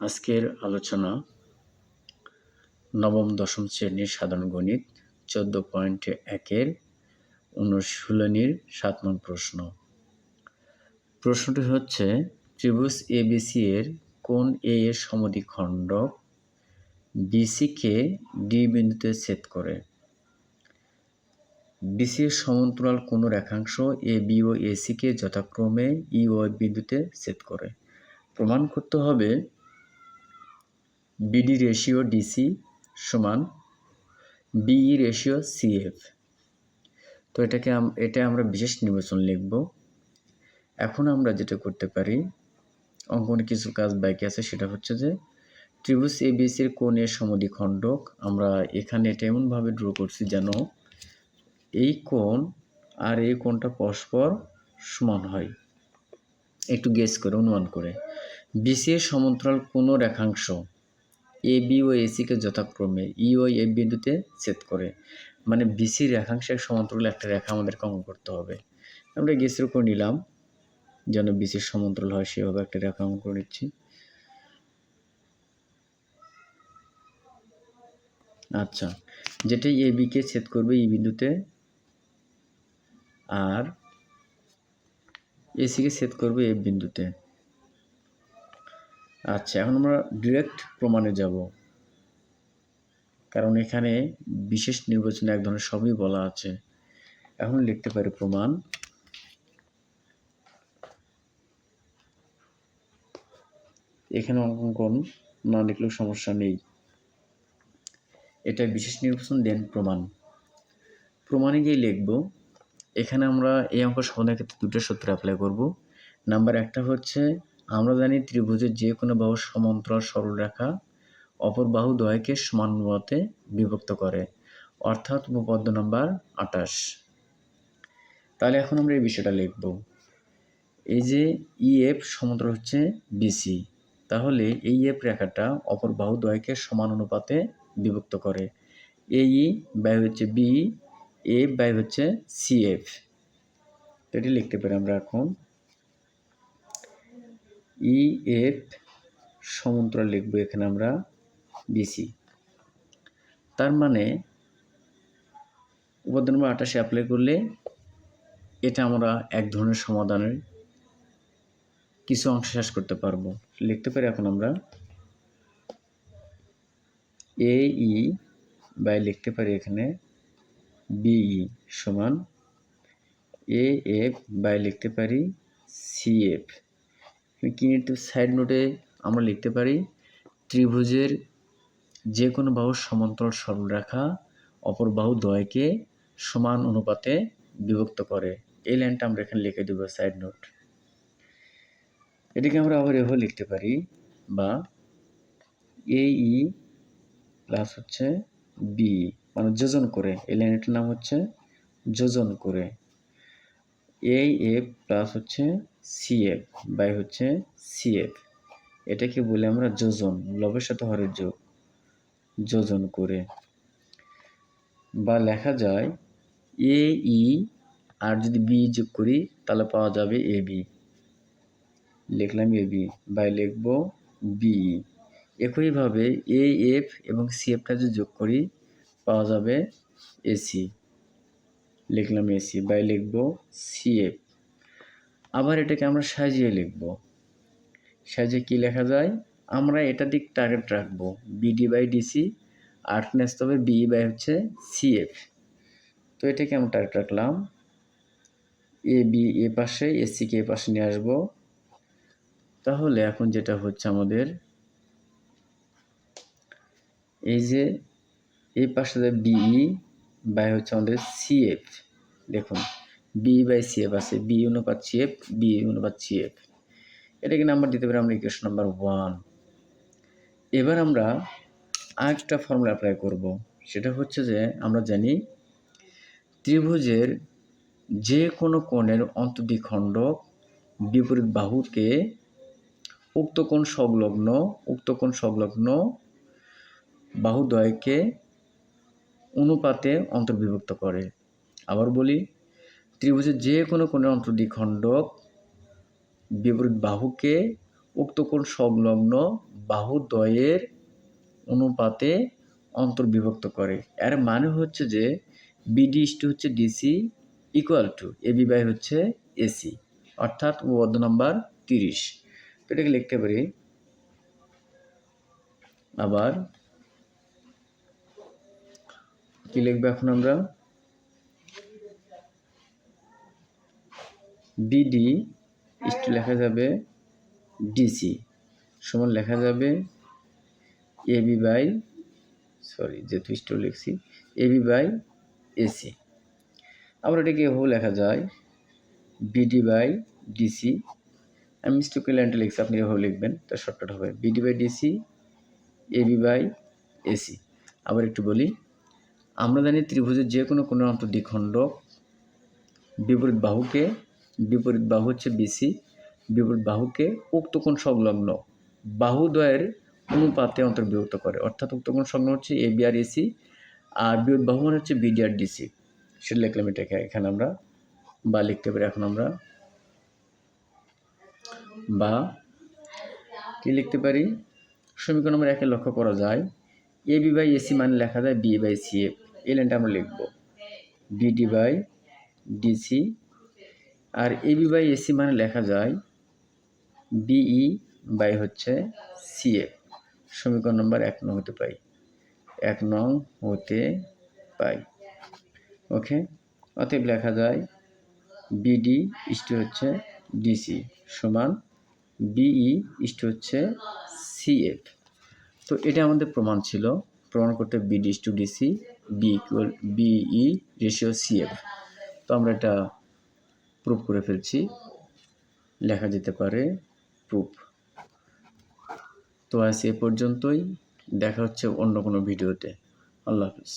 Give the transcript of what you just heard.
আজকের আলোচনা নবম, দশম শ্রেণির সাধারণ গণিত, চোদ্দ পয়েন্ট একের অনুশীলনীর সাত নং প্রশ্ন। প্রশ্নটি হচ্ছে, ত্রিভুজ এবিসি এর কোন এ এর সমদ্বিখণ্ড বিসিকে ডি বিন্দুতে ছেদ করে? বিসি এর সমান্তরাল কোন রেখাংশ এ, বি ও এসিকে যথাক্রমে ই ও বিন্দুতে ছেদ করে? প্রমাণ করতে হবে বিডি রেশিও ডিসি সমান বিই রেশিও সিএফ। তো এটাকে এটা আমরা বিশেষ নির্বাচন লিখব। এখন আমরা যেটা করতে পারি, অঙ্কনে কিছু কাজ বাকি আছে, সেটা হচ্ছে যে ত্রিভুজ এবিসির কোণের সমদ্বিখণ্ডক আমরা এখানে এটা এমনভাবে ড্র করছি যেন এই কোণ আর এই কোণটা পরস্পর সমান হয়। একটু গেস করে, অনুমান করে। বিসি এর সমান্তরাল কোনো রেখাংশ এ, বি ও এসিকে যথাক্রমে ই ও এ বিন্দুতে ছেদ করে। মানে বিসি রেখাংশের সমান্তরাল একটা রেখা আমাদেরকে অঙ্কন করতে হবে। আমরা গেসের উপর নিলাম। যেন বিসির সমান্তরাল হয়, সেভাবে একটা রেখা অঙ্কন করে নিচ্ছি। আচ্ছা যেটা এ বিকে ছেদ করবে এই বিন্দুতে, আর এসিকে ছেদ করবে এই বিন্দুতে। আচ্ছা এখন আমরা ডিরেক্ট প্রমাণে যাব। কারণ এখানে বিশেষ নির্বাচনে এক ধরনের সবই বলা আছে। এখন লিখতে পারি প্রমাণ। এখানে অঙ্কন না লিখলেও সমস্যা নেই। এটা বিশেষ নির্বাচন দেন প্রমাণ। প্রমাণে গিয়ে লিখব, এখানে আমরা এই অঙ্ক সমাধানের ক্ষেত্রে দুটো সূত্র অ্যাপ্লাই করব। নাম্বার একটা হচ্ছে আমরা জানি ত্রিভুজের যে কোনো বাহু সমান্তরাল সরলরেখা অপর বাহু সমান মতে বিভক্ত করে, অর্থাৎ উপপাদ্য নাম্বার আটাশ তাহলে এখন আমরা এই বিষয়টা লিখব। এই যে ইএফ সমান্তরাল হচ্ছে বিসি তাহলে এই এফ রেখাটা অপর বাহু দ্বয়কে সমান অনুপাতে বিভক্ত করে। এই ব্যয় হচ্ছে বি এ ব্যয় হচ্ছে সিএফ তো এটি লিখতে পারি আমরা এখন। ই এফ সমান্তরাল লিখব এখানে আমরা বিসি তার মানে উপাদান নম্বর আটাশে অ্যাপ্লাই করলে এটা আমরা এক ধরনের সমাধানের কিছু অংশ শেষ করতে পারব। লিখতে পারি এখন আমরা এ ই বাই লিখতে পারি এখানে বিই সমান এ এফ বাই লিখতে পারি সি এফ কি সাইড নোটে আমরা লিখতে পারি? ত্রিভুজের যে কোনো বাহুর সমান্তরাল সরলরেখা, অপর বাহু দ্বয়কে সমান অনুপাতে বিভক্ত করে। এই লাইনটা আমরা এখানে লিখে দেবো সাইড নোট এটিকে আমরা আবার এভাবে লিখতে পারি, বা এ ই প্লাস হচ্ছে বি মানে যোজন করে। এই লাইনটার নাম হচ্ছে যোজন করে। এ এফ প্লাস হচ্ছে সিএফ বাই হচ্ছে সিএফ এটাকে বলে আমরা যোজন, লবের সাথে হরের যোগ, যোজন করে। বা লেখা যায় এ ই আর যদি বি যোগ করি, তাহলে পাওয়া যাবে এ বি লিখলাম এ বি বাই লিখব বি একইভাবে এ এফ এবং সি এফটা যদি যোগ করি, পাওয়া যাবে এসি লিখলাম এসি বাই লিখব সি এফ আবার এটাকে আমরা সাজিয়ে লিখব। সাজিয়ে কি লেখা যায়? আমরা এটা দিক টার্গেট রাখব বিডি বাই ডিসি আর আসতে হবে বি বাই হচ্ছে সিএফ তো এটাকে আমরা টার্গেট রাখলাম। এ বি এ পাশে এসিকে এ পাশে নিয়ে আসব। তাহলে এখন যেটা হচ্ছে আমাদের, এই যে, এই পাশে বিই বাই হচ্ছে আমাদের সিএফ দেখুন বি বাই সিএফ আছে বি অনুপাত সিএফ বি অনুপাত সিএফ এটাকে নাম্বার দিতে পারি আমরা ইকুয়েশন নাম্বার ওয়ান এবার আমরা আরেকটা ফর্মুলা অ্যাপ্লাই করব। সেটা হচ্ছে যে, আমরা জানি ত্রিভুজের যে কোনো কোণের অন্তদ্বিখণ্ডক বিপরীত বাহুকে উক্ত কোণ সংলগ্ন, উক্ত কোণ সংলগ্ন বাহুদ্বয়কে অনুপাতে অন্তর্বিভক্ত করে। আবার বলি, ত্রিভুজের যে কোনো কোণের অন্তর্দ্বিখণ্ডক বিপরীত বাহুকে উক্ত কোণ সংলগ্ন বাহুদ্বয়ের অনুপাতে অন্তর্বিভক্ত করে। এর মানে হচ্ছে যে বিডি ইস টু হচ্ছে DC equal to A by হচ্ছে এসি অর্থাৎ উপপাদ্য নাম্বার তিরিশ। তো এটাকে লিখতে পারি, আবার কি লিখব এখন আমরা? বিডি ইস্টু লেখা যাবে ডিসি সমান লেখা যাবে এবি বাই সরি যেহেতু ইস্টু লিখছি এবি বাই এসি আবার এটাকে এভাবে লেখা যায় বিডি বাই ডিসি আমি মিস্টেক লাইনটা লিখছি, আপনি এভাবে লিখবেন, তার শর্টকাট হবে BD by DC AB by AC আবার একটু বলি, আমরা জানি ত্রিভুজের যে কোনো কোনো অন্ত দ্বিখণ্ডক বিপরীত বাহুকে বিপরীত বাহু হচ্ছে বিসি বিপরীত বাহুকে উক্ত কোণ সংলগ্ন বাহুদ্বয়ের অনুপাতে অন্তর্বিভক্ত করে। অর্থাৎ উক্ত কোণ সংলগ্ন হচ্ছে এ বি আর এসি আর বিপরীত বাহু মানে হচ্ছে বিডি আর ডিসি সেটা লিখলাম এটাকে এখানে আমরা, বা লিখতে পারি এখন আমরা, বা কি লিখতে পারি? সমীকরণ নম্বর একে লক্ষ্য করা যায়। এ বি বাই এসি মানে লেখা যায় বি বাই সি এফ এই লাইনটা আমরা লিখব। বিডি বাই ডিসি আর এ বি বাই এসি মানে লেখা যায় বিই বাই হচ্ছে সিএফ সমীকরণ নম্বর এক নং হতে পাই। এক নং হতে পাই। ওকে অতএব লেখা যায় বিডি ইস্টু হচ্ছে ডিসি সমান বিই ইস্টু হচ্ছে সিএফ তো এটা আমাদের প্রমাণ ছিল। প্রমাণ করতে BD is to DC B equal BE ratio CF তো আমরা এটা প্রুফ করে ফেলছি। লেখা যেতে পারে প্রুফ তো আজ এ পর্যন্তই। দেখা হচ্ছে অন্য কোনো ভিডিওতে। আল্লাহ হাফিজ।